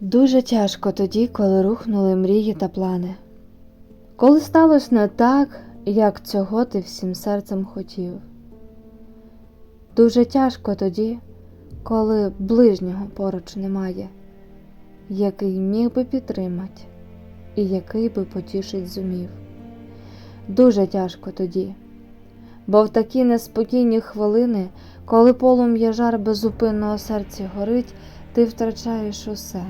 Дуже тяжко тоді, коли рухнули мрії та плани. Коли сталося не так, як цього ти всім серцем хотів. Дуже тяжко тоді, коли ближнього поруч немає, який міг би підтримати і який би потішить зумів. Дуже тяжко тоді, бо в такі неспокійні хвилини, коли полум'я жар безупинного серця горить, ти втрачаєш усе,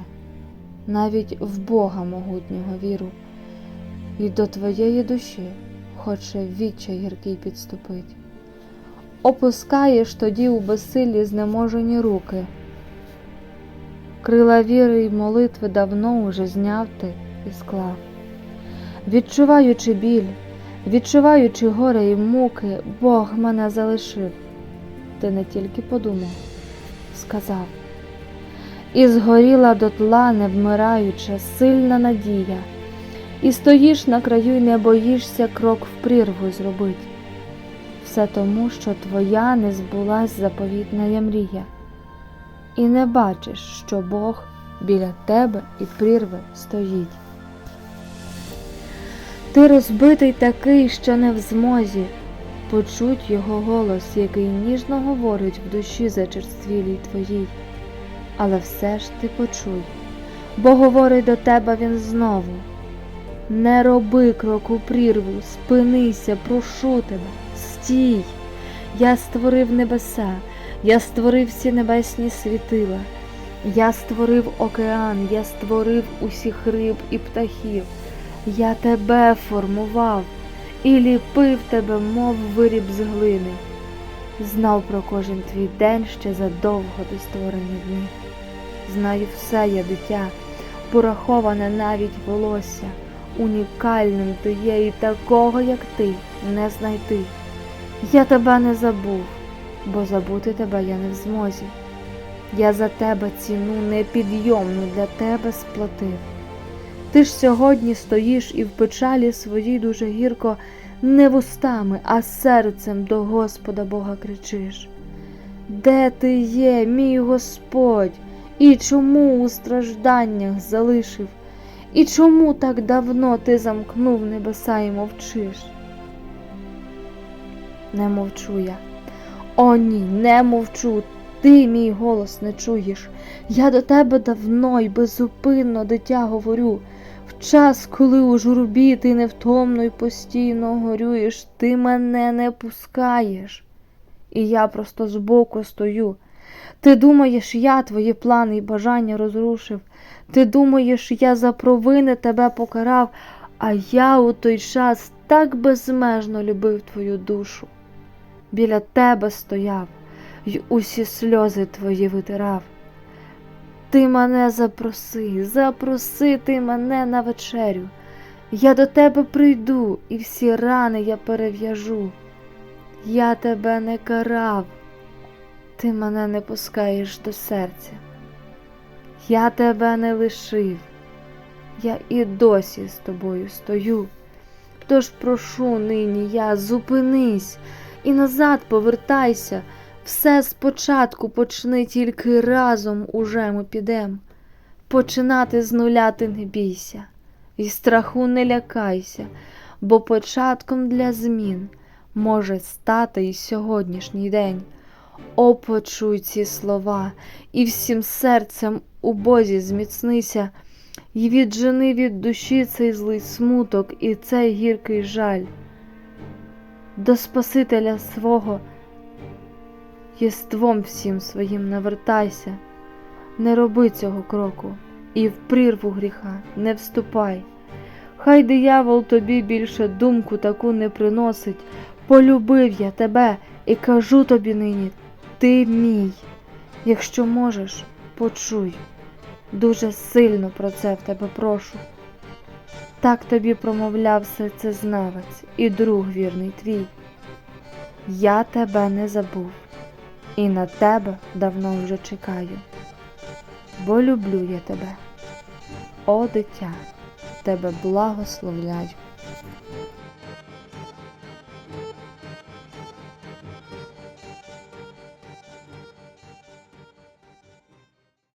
навіть в Бога могутнього віру, і до твоєї душі хоче відчай гіркий підступить. Опускаєш тоді у безсиллі знеможені руки. Крила віри й молитви давно уже зняв ти і склав. Відчуваючи біль, відчуваючи горе і муки, Бог мене залишив. Ти не тільки подумав, сказав. І згоріла дотла, не вмираюча, сильна надія, і стоїш на краю й не боїшся крок в прірву зробить. Все тому, що твоя не збулась заповітна мрія, і не бачиш, що Бог біля тебе і прірви стоїть. Ти розбитий такий, що не в змозі почуть його голос, який ніжно говорить в душі зачерствілій твоїй. Але все ж ти почуй, бо говорить до тебе він знову. Не роби кроку прірву, спинися, прошу тебе, стій. Я створив небеса, я створив всі небесні світила, я створив океан, я створив усіх риб і птахів. Я тебе формував і ліпив тебе, мов виріб з глини. Знав про кожен твій день ще задовго до створення днів. Знаю все я дитя, пораховане навіть волосся, унікальним ти є і такого, як ти, не знайти. Я тебе не забув, бо забути тебе я не в змозі. Я за тебе ціну непідйомну для тебе сплатив. Ти ж сьогодні стоїш і в печалі своїй дуже гірко не вустами, а серцем до Господа Бога кричиш. Де ти є, мій Господь, і чому у стражданнях залишив, і чому так давно ти замкнув небеса і мовчиш? Не мовчу я. О, ні, не мовчу. Ти мій голос не чуєш. Я до тебе давно й безупинно дитя говорю. В час, коли у журбі ти невтомно й постійно горюєш, ти мене не пускаєш. І я просто збоку стою. Ти думаєш, я твої плани й бажання розрушив. Ти думаєш, я за провини тебе покарав, а я у той час так безмежно любив твою душу. Біля тебе стояв й усі сльози твої витирав. Ти мене запроси, запроси ти мене на вечерю. Я до тебе прийду і всі рани я перев'яжу. Я тебе не карав, ти мене не пускаєш до серця. Я тебе не лишив, я і досі з тобою стою. Тож прошу нині я, зупинись і назад повертайся. Все спочатку почни тільки разом уже ми підем. Починати з нуля ти не бійся, і страху не лякайся, бо початком для змін може стати і сьогоднішній день. О, почуй ці слова, і всім серцем у Бозі зміцнися, І віджени від душі цей злий смуток і цей гіркий жаль. До Спасителя свого єством всім своїм навертайся, не роби цього кроку, і в прірву гріха не вступай. Хай диявол тобі більше думку таку не приносить. Полюбив я тебе і кажу тобі нині, ти мій. Якщо можеш, почуй. Дуже сильно про це в тебе прошу. Так тобі промовляв серцезнавець і друг вірний твій. Я тебе не забув і на тебе давно вже чекаю, бо люблю я тебе, о дитя, тебе благословляю.